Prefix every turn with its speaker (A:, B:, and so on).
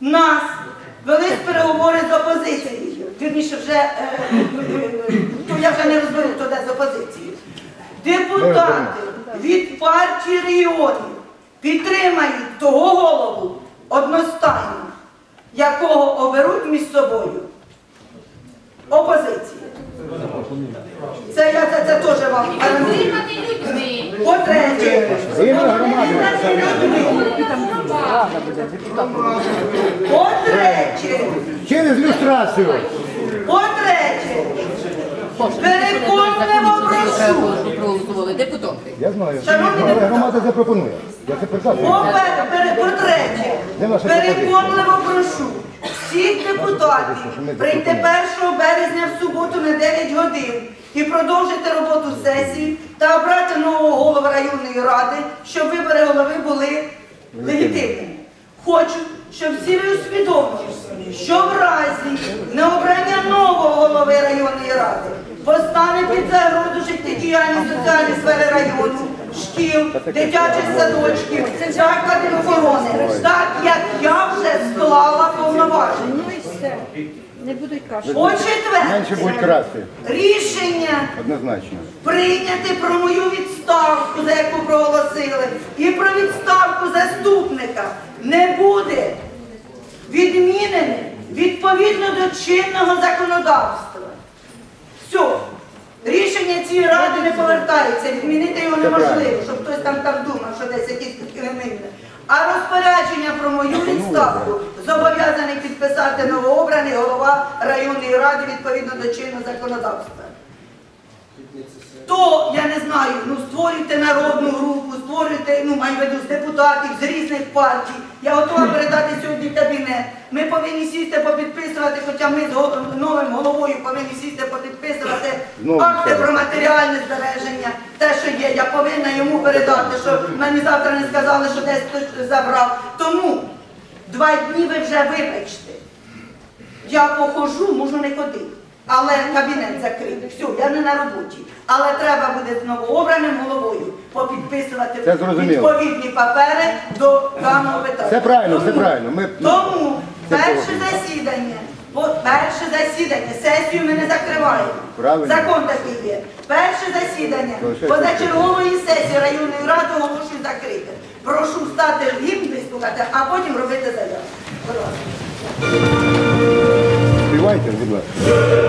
A: нас велись переговори з опозицією. Вірніше, вже е, то я вже не розберу, то де з опозицією. Депутати від партії регіонів підтримають того голову одностайно, якого оберуть між собою. Опозиції. Це я це, це теж вам гарантую. По-третє, по-третє,
B: Через люстрацію.
A: по-третє, переконливо прошу.
C: проголосували депутати.
B: Я знаю.
A: Шановні
B: Але громада запропонує. Я це прекрасно.
A: По-пе- пере- По-третє, переконливо прошу всіх депутатів прийти 1 березня в суботу на 9 годин і продовжити роботу сесії та обрати нового голову районної ради, щоб вибори голови були легітимними. Хочу, щоб всі ви усвідомили, що в разі необрання нового голови районної ради постане під загрозу життєдіяльність соціальної сфери району, шкіл, дитячих садочків, закладів охорони, так як я вже склала повноваження.
D: Ну і все. Не будуть каші.
A: По-четверте,
B: Менше будуть красти.
A: рішення
B: Однозначно.
A: прийняти про мою відставку, за яку проголосили, і про відставку заступника не буде відмінене відповідно до чинного законодавства. Все. Рішення цієї ради не повертається, відмінити його неможливо, щоб хтось там так думав, що десь якісь елементи. А розпорядження про мою відставку зобов'язаний підписати голова районної ради відповідно до чинного законодавства. То, я не знаю, ну створюйте народну групу, створюйте, ну маю в виду, з депутатів, з різних партій. Я готова передати сьогодні кабінет. Ми повинні сісти попідписувати, хоча ми з новим головою повинні сісти попідписувати
B: Знову
A: акти про матеріальне збереження, те, що є, я повинна йому передати, щоб мені завтра не сказали, що десь хтось забрав. Тому два дні ви вже вибачте. Я похожу, можу не ходити. Але кабінет закритий. Все, я не на роботі. Але треба буде з новообраним головою попідписувати
B: Це зрозуміло.
A: відповідні папери до даного питання.
B: Все правильно,
A: Тому-
B: правильно. Ми-
A: Тому
B: Це
A: перше
B: погоджуємо.
A: засідання, перше засідання, сесію ми не закриваємо.
B: Правильно.
A: Закон такий є. Перше засідання
B: Залишається
A: позачергової сесії районної ради оголошую закрите. Прошу встати в гімн вислухати, а потім робити заяву. 乾い
B: てる僕は。